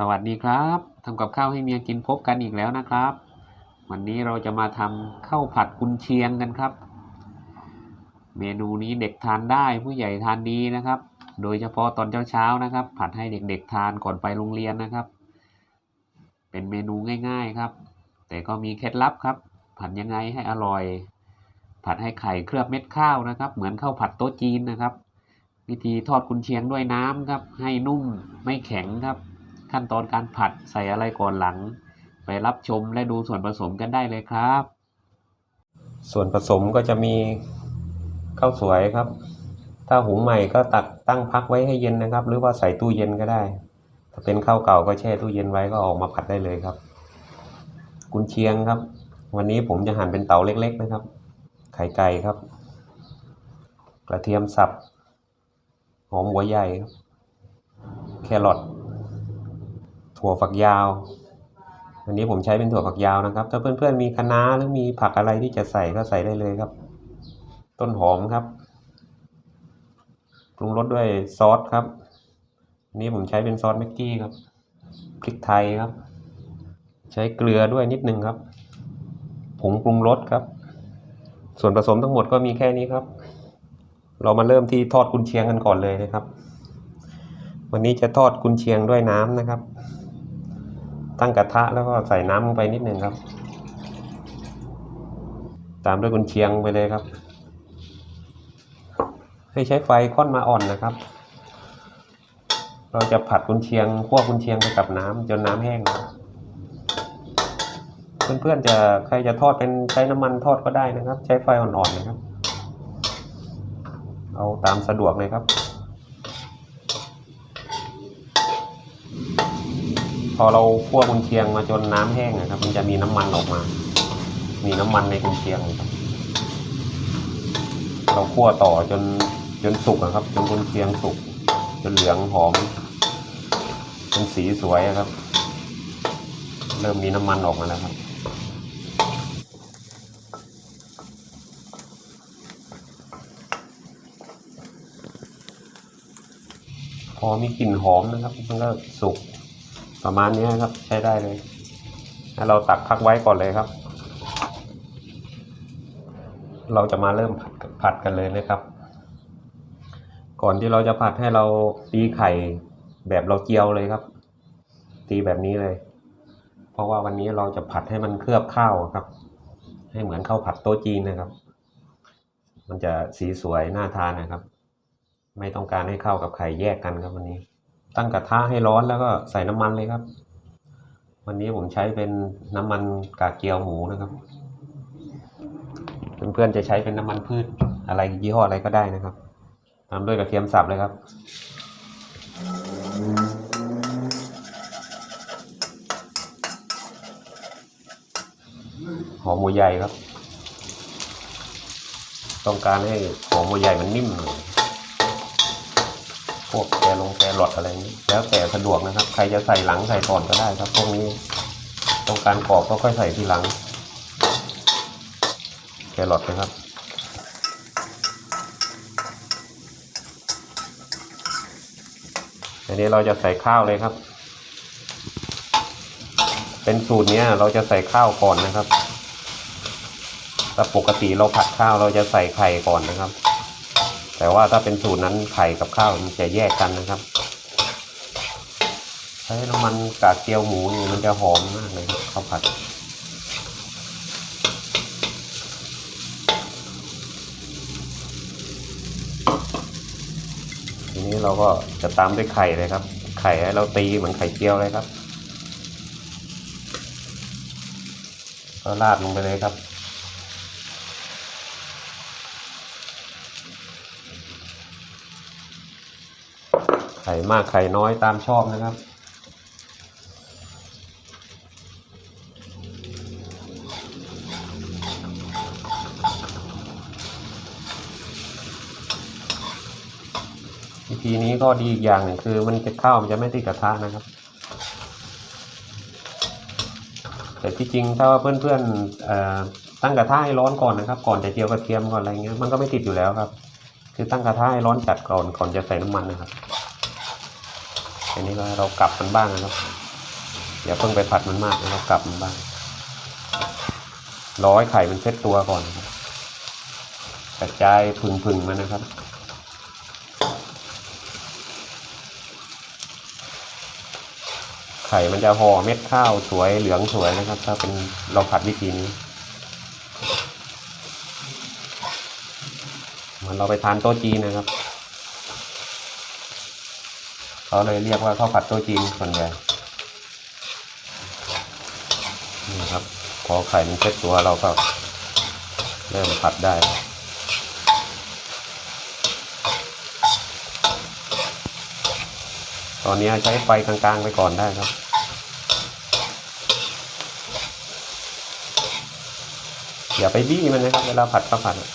สวัสดีครับทำกับข้าวให้เมียกินพบกันอีกแล้วนะครับ วันนี้เราจะมาทำข้าวผัดกุนเชียงกันครับ เมนูนี้เด็กทานได้ผู้ใหญ่ทานดีนะครับ โดยเฉพาะตอนเช้าๆนะครับ ผัดให้เด็กๆทานก่อนไปโรงเรียนนะครับ เป็นเมนูง่ายๆครับ แต่ก็มีเคล็ดลับครับ ผัดยังไงให้อร่อย ผัดให้ไข่เคลือบเม็ดข้าวนะครับ เหมือนข้าวผัดโต๊ะจีนนะครับ วิธีทอดกุนเชียงด้วยน้ำครับ ให้นุ่มไม่แข็งครับ ขั้นตอนการผัดใส่อะไรก่อนหลัง ไปรับชมและดูส่วนผสมกันได้เลยครับ ส่วนผสมก็จะมีข้าวสวยครับ ถ้าหุงใหม่ก็ตักตั้งพักไว้ให้เย็นนะครับ หรือว่าใส่ตู้เย็นก็ได้ ถ้าเป็นข้าวเก่าก็แช่ตู้เย็นไว้ก็ออกมาผัดได้เลยครับ กุนเชียงครับ วันนี้ผมจะหั่นเป็นเต๋าเล็ก ๆ นะครับ ไข่ไก่ครับ กระเทียมสับ หอมหัวใหญ่ครับ แครอท ถั่วฝักยาว อันนี้ผมใช้เป็นถั่วฝักยาวนะครับ ถ้าเพื่อนๆมีคะน้าหรือมีผักอะไรที่จะใส่ก็ใส่ได้เลยครับ ต้นหอมครับปรุงรสด้วยซอสครับอันนี้ผมใช้เป็นซอสแม็กกี้ครับพริกไทยครับ ใช้เกลือด้วยนิดนึงครับผงปรุงรสครับ ส่วนผสมทั้งหมดก็มีแค่นี้ครับ เรามาเริ่มที่ทอดกุนเชียงกันก่อนเลยนะครับ วันนี้จะทอดกุนเชียงด้วยน้ำนะครับ ตั้งกระทะแล้วก็ใส่น้ำลงไปนิดหนึ่งครับ ตามด้วยกุนเชียงไปเลยครับ ให้ใช้ไฟค่อนมาอ่อนนะครับ เราจะผัดกุนเชียงคั่วกุนเชียงไปกับน้ำจนน้ำแห้งนะเพื่อนๆจะใครจะทอดเป็นใช้น้ำมันทอดก็ได้นะครับ ใช้ไฟอ่อนๆนะครับ เอาตามสะดวกเลยครับ พอเราคั่วกุนเชียงมาจนน้ำแห้งนะครับ มันจะมีน้ำมันออกมา มีน้ำมันในกุนเชียงครับเราคั่วต่อจนจนสุกนะครับ จนกุนเชียงสุกจนเหลืองหอมจนสีสวยอะครับ เริ่มมีน้ำมันออกมาแล้วครับพอมีกลิ่นหอมนะครับมันก็สุก ประมาณนี้ครับใช้ได้เลยแล้วเราตักพักไว้ก่อนเลยครับ เราจะมาเริ่มผัดผัดกันเลยนะครับ ก่อนที่เราจะผัดให้เราตีไข่แบบเราเจียวเลยครับ ตีแบบนี้เลย เพราะว่าวันนี้เราจะผัดให้มันเคลือบข้าวครับ ให้เหมือนข้าวผัดโต๊ะจีนนะครับ มันจะสีสวยน่าทานนะครับ ไม่ต้องการให้เข้ากับไข่แยกกันครับวันนี้ ตั้งกระทะให้ร้อนแล้วก็ใส่น้ำมันเลยครับ วันนี้ผมใช้เป็นน้ำมันกากเจียวหมูนะครับ เพื่อนๆจะใช้เป็นน้ำมันพืชอะไรยี่ห้ออะไรก็ได้นะครับตามด้วยกระเทียมสับเลยครับ หอมหัวใหญ่ครับ ต้องการให้หอมหัวใหญ่มันนิ่มหน่อย วกแกลงแกหลอดอะไรนี้ แล้วแต่สะดวกนะครับ ใครจะใส่หลังใส่ก่อนก็ได้ครับพวกนี้ต้องการกรอบก็ค่อยใส่ทีหลังแกหลอดนะครับอันนี้เราจะใส่ข้าวเลยครับ เป็นสูตรเนี้ยเราจะใส่ข้าวก่อนนะครับแต่ปกติเราผัดข้าวเราจะใส่ไข่ก่อนนะครับ แต่ว่าถ้าเป็นสูตรนั้นไข่กับข้าวมันจะแยกกันนะครับใช้น้ำมันกากเจียวหมูนี่มันจะหอมมากเลยข้าวผัดทีนี้เราก็จะตามด้วยไข่เลยครับ ไข่ให้เราตีเหมือนไข่เจียวเลยครับ ก็ราดลงไปเลยครับ ไข่มากไข่น้อยตามชอบนะครับ วิธีนี้ก็ดีอีกอย่างหนึ่งคือมันจะข้าวมันจะไม่ติดกระทะนะครับ แต่ที่จริงถ้าว่าเพื่อนๆเอ่อตั้งกระทะให้ร้อนก่อนนะครับ ก่อนจะเจียวกระเทียมก่อนอะไรเงี้ยมันก็ไม่ติดอยู่แล้วครับคือตั้งกระทะให้ร้อนจัดก่อนก่อนจะใส่น้ำมันนะครับ อันนี้ก็เรากลับมันบ้างนะครับอย่าเพิ่งไปผัดมันมากนะครับกลับมันบ้างร้อให้ไข่มันเซ็ตตัวก่อนกระจายพึ่งๆมันนะครับ ไข่มันจะห่อเม็ดข้าวสวยเหลืองสวยนะครับ ถ้าเป็นเราผัดวิธีนี้เหมือนเราไปทานโต๊ะจีนนะครับ เขาเลยเรียกว่าข้าวผัดโต๊ะจีนส่วนใหญ่นี่ครับ พอไข่มันเซ็ตตัวเราก็เริ่มผัดได้ตอนนี้ใช้ไฟกลางๆไปก่อนได้ครับ อย่าไปบี้มันนะครับเวลาผัดข้าวผัดอะ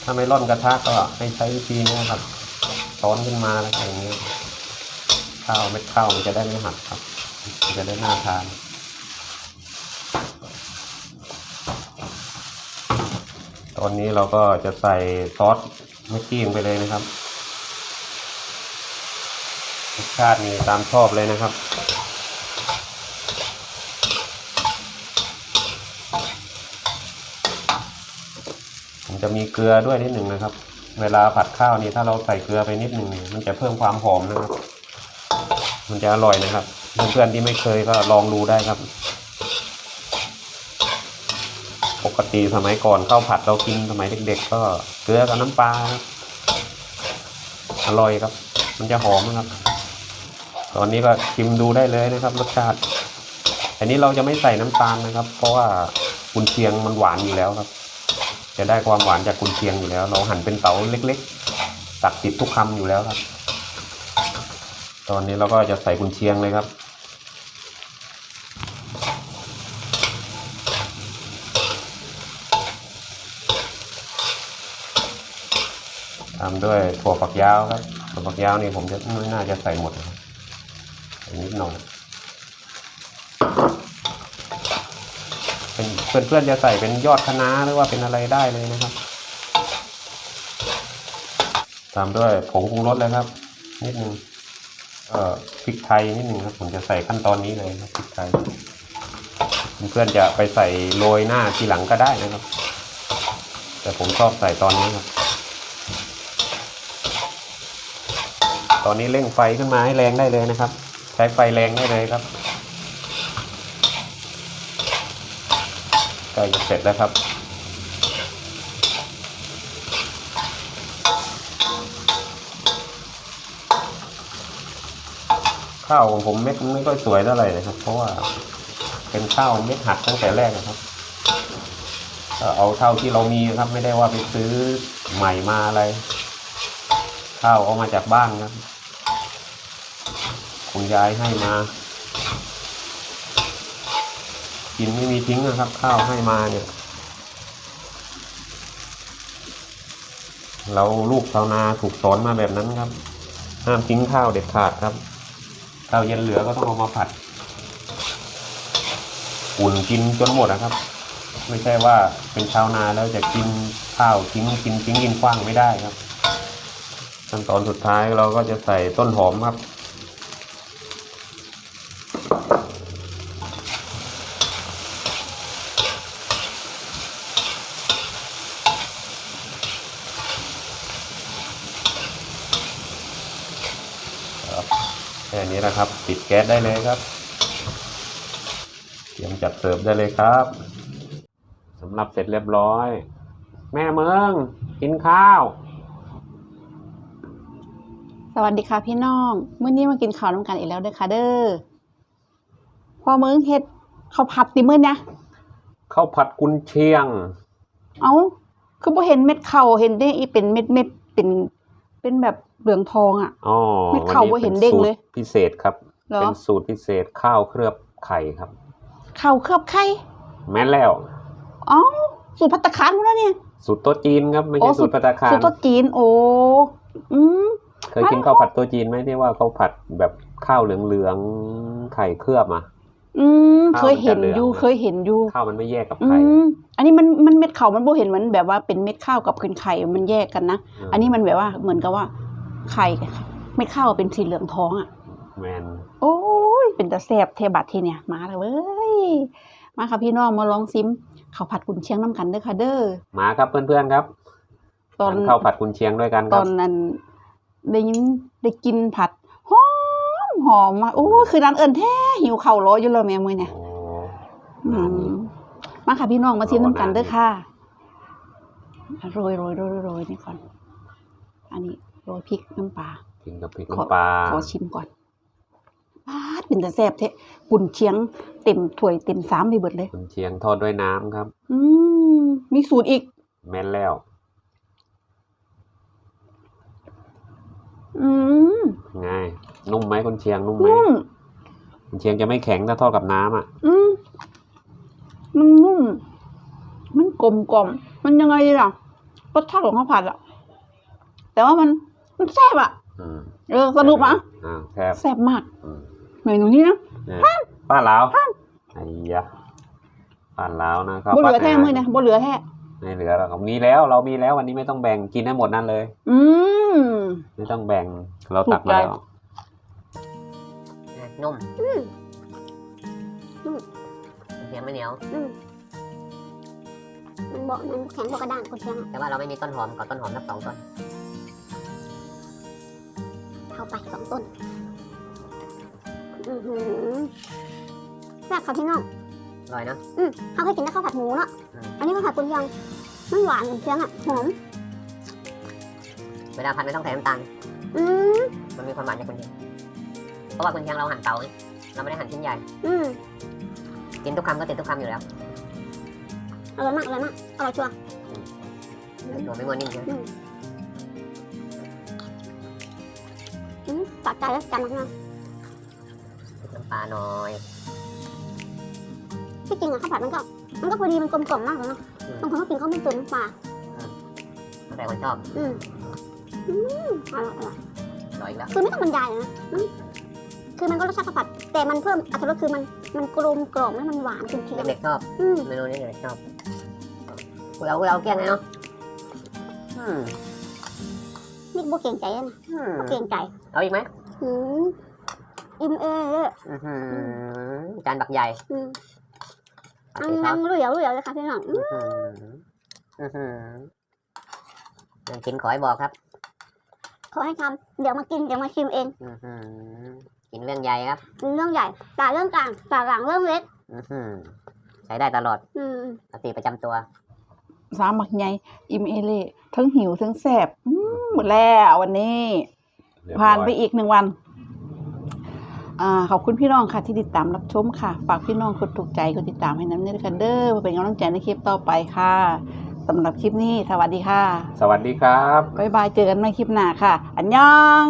ถ้าไม่ร่อนกระทะก็ให้ใช้วิธีนี้ครับซ้อนขึ้นมาแล้วอย่างนี้ข้าวเม็ดข้าวมันจะได้ไม่หักครับมันจะได้น่าทานตอนนี้เราก็จะใส่ซอสเมกกี้ลงไปเลยนะครับรสชาตินี่ตามชอบเลยนะครับ จะมีเกลือด้วยนิดหนึ่งนะครับ เวลาผัดข้าวนี่ถ้าเราใส่เกลือไปนิดหนึ่งเนี่ยมันจะเพิ่มความหอมนะครับ มันจะอร่อยนะครับเพื่อนๆที่ไม่เคยก็ลองดูได้ครับ ปกติสมัยก่อนข้าวผัดเรากินสมัยเด็ก ๆ ก็เกลือกับน้ำปลาครับอร่อยครับ มันจะหอมนะครับ ตอนนี้ก็ชิมดูได้เลยนะครับรสชาติอันนี้เราจะไม่ใส่น้ำตาลนะครับ เพราะว่ากุนเชียงมันหวานอยู่แล้วครับ จะได้ความหวานจากกุนเชียงอยู่แล้ว เราหั่นเป็นเต๋าเล็กๆ ตักติดทุกคำอยู่แล้วครับ ตอนนี้เราก็จะใส่กุนเชียงเลยครับ ตามด้วยถั่วฝักยาวครับถั่วฝักยาวนี่ผมจะไม่น่าจะใส่หมดนิดหน่อย เป็นเพื่อนๆจะใส่เป็นยอดคะน้าหรือว่าเป็นอะไรได้เลยนะครับตามด้วยผงปรุงรสเลยครับ นิดนึงเอ่อพริกไทยนิดนึงครับ ผมจะใส่ขั้นตอนนี้เลยครับพริกไทยเพื่อนๆจะไปใส่โรยหน้าทีหลังก็ได้นะครับ แต่ผมชอบใส่ตอนนี้ครับ ตอนนี้เร่งไฟขึ้นมาให้แรงได้เลยนะครับ ใช้ไฟแรงได้เลยครับ ใกล้จะเสร็จแล้วครับ ข้าวของผมเม็ดไม่ค่อยสวยเท่าไหร่นะครับ เพราะว่าเป็นข้าวเม็ดหักตั้งแต่แรกนะครับเอาเท่าที่เรามีครับ ไม่ได้ว่าไปซื้อใหม่มาอะไรข้าวเอามาจากบ้านครับคุณยายให้มา กินไม่มีทิ้งนะครับ ข้าวให้มาเนี่ย เราลูกชาวนาถูกสอนมาแบบนั้นครับ ห้ามทิ้งข้าวเด็ดขาดครับ ข้าวเย็นเหลือก็ต้องเอามาผัดอุ่นกินจนหมดนะครับ ไม่ใช่ว่าเป็นชาวนาแล้วจะกินข้าวทิ้งกินทิ้งกินขว้างไม่ได้ครับขั้นตอนสุดท้ายเราก็จะใส่ต้นหอมครับแค่นี้นะครับ ปิดแก๊สได้เลยครับเตรียมจัดเสิร์ฟได้เลยครับสำหรับเสร็จเรียบร้อย แม่เมืองกินข้าว สวัสดีค่ะพี่น้องมื้อนี้มากินข้าวน้ำกันอีกแล้วเด้อค่ะเด้อพอมื้อเฮ็ดข้าวผัดติมื้อเนี่ยข้าวผัดกุนเชียง เอ้าคือบ่เห็นเม็ดข้าวเห็นได้อีเป็นเม็ดเม็ดๆเป็นเป็นแบบเหลืองทองอะอ๋อไม่เข้าวัว่าเห็นเด้งเลยป็นสูตรพิเศษครับ เหรอเป็นสูตรพิเศษข้าวเคลือบไข่ครับ ข้าวเคลือบไข่แม่นแล้วอ๋อสูตรภัตตาคารพุ่นแล้วเนี่ยสูตรโต๊ะจีนครับไม่โอ้ใช่สูตรพัตตาคารสูตรโต๊ะจีนโอ้อืมเคยกินข้าวผัดโต๊ะจีนไหมที่ว่าเขาผัดแบบข้าวเหลืองๆไข่เคลือบอะอืมข้าวเคยเห็นมันจะเหลืองอยู่เคยเห็นอยู่ข้าวมันไม่แยกกับอืไข่มอันนี้มันมันเม็ดข้าวมันบ่เห็นเหมือนแบบว่าเป็นเม็ดข้าวกับเป็นไข่มันแยกกันนะมอันนี้มันแบบว่าเหมือนกับว่าไข่ม็ดข้าวเป็นสีเหลืองทองอะ แมนโอ้ยเป็นตะแสบเทบัตทีเนี่ยมาเลยเว้ยมาค่ะพี่น้องมาลองซิมข้าวผัดกุนเชียงน้ำกันเด้อค่ะเด้อมาครับเพื่อนๆครับ ตอนทานข้าวผัดกุนเชียงด้วยกันคตรัอบนนั้นได้ยินได้กินผัดหอมหอมมากโอ้ยคือนั้นเอิญแท้หิวเข่าวร้ออยู่แล้วแม่มือเนี่ยโอ้อืมมาค่ะพี่น้องมาชิมน้ำกันเด้อค่ะโรยโรยโรยโรยนี่ก่อน อันนี้โรยพริกน้ำปลากินกับพริกขอน้ำปลาขอชิมก่อน ปาดเป็นแต่แซ่บเทะกุนเชียงเต็มถ้วยเต็มสามไปเบิดเลยกุนเชียงทอดด้วยน้ำครับ อืมมีสูตรอีก แม่นแล้ว อืมไงนุ่มไหมกุนเชียงนุ่มไหมนุ่มกุนเชียงจะไม่แข็งถ้าทอดกับน้ำอะ อืมมันนุ่ม มันกลมกล่อม มันยังไงล่ะรสชาติของข้าวผัดอะแต่ว่ามันมันแซ่บอะอืมเออสรุปอะอ่าแซ่บแซ่บมาก อืม เมนูนี้นะเนี่ยป้าลาวไอ้ยะป้าลาวนะครับ่เหลือแท้มือนะบ่เหลือแท้ไม่เหลือแล้วมีแล้วเรามีแล้ววันนี้ไม่ต้องแบ่งกินให้หมดนั่นเลย อืมไม่ต้องแบ่งเราตักมาแล้วอะนุ่มเสียงไม่เหนียวอืมมันบอกมันแข็งบอกกระด้างกุเชียงอะแต่ว่าเราไม่มีต้นหอมขอต้นหอมสักสองต้นเข้าไปสองต้น อือหือแซ่บค่ะพี่น้อง อร่อยเนอะอืมเขาเคยกินแต่ข้าวผัดหมูเนาะอืมอันนี้ข้าวผัดกุนเชียงมันหวานกุนเชียงอะ หอม เวลาผัดไม่ต้องใส่น้ำตาล อืมมันมีความหวานจากกุนเชียงเพราะว่ากุนเชียงเราหั่นเตาไงเราไม่ได้หั่นชิ้นใหญ่ อืมกินทุกคำก็ติดทุกคำอยู่แล้วอร่อยมากอร่อยมากอร่อยชัวร์ตัวไม่ม้วนนิ่งใช่ไหมอืมตัดใจแล้วกันนะน้ำ ปลาหน่อยที่จริงอะข้าวผัดมันก็ มันก็พอดีมันกลมกล่อมมากเลยเนาะอืมบางคนก็กินข้าวมันตุ๋นน้ำปลาแต่คนชอบอืมอืมอร่อยอร่อยอร่อยอีกแล้วคือไม่ต้องบรรยายเลยนะมันคือมันก็รสชาติข้าวผัด แต่มันเพิ่มอรรถรสคือมันมันกลมกล่อมแล้วมันหวานกุนเชียงเด็กๆชอบอืมเมนูนี้เด็กๆชอบกูเอากูเอาเกลี้ยงเลยเนาะอืมนี่โบเก่งใจอะนะอืมโบเก่งใจเอาอีกไหมอืม อิ่มเอเลยอื้อหือจานบักใหญ่อืมเอานั่งสิครันั่บงรู้เดี๋ยวรู้เดี๋ยวเลยค่ะพี่น้องอื้อหืออื้อหือยังกินขอให้บอกครับขอให้ทำเดี๋ยวมากินเดี๋ยวมาชิมเองอื้อหือกินเรื่องใหญ่ครับเรื่องใหญ่ตาเรื่องกลางตาหลังเรื่องเล็กอื้อหือใช้ได้ตลอดอืมสติประจำตัว สามหมักใหญ่อิ่มเอเล่ทั้งหิวทั้งแซ่บอืมหมดแล้ววันนี้เรียบร้อยผ่านไปอีกหนึ่งวันอ่า ขอบคุณพี่น้องค่ะที่ติดตามรับชมค่ะ ฝากพี่น้องกดถูกใจกดติดตามให้น้ำเนื้อกันเด้อเพื่อเป็นกำลังใจในคลิปต่อไปค่ะสำหรับคลิปนี้ สวัสดีค่ะ สวัสดีครับ บ๊ายบาย เจอกันใหม่คลิปหน้าค่ะ อันยอง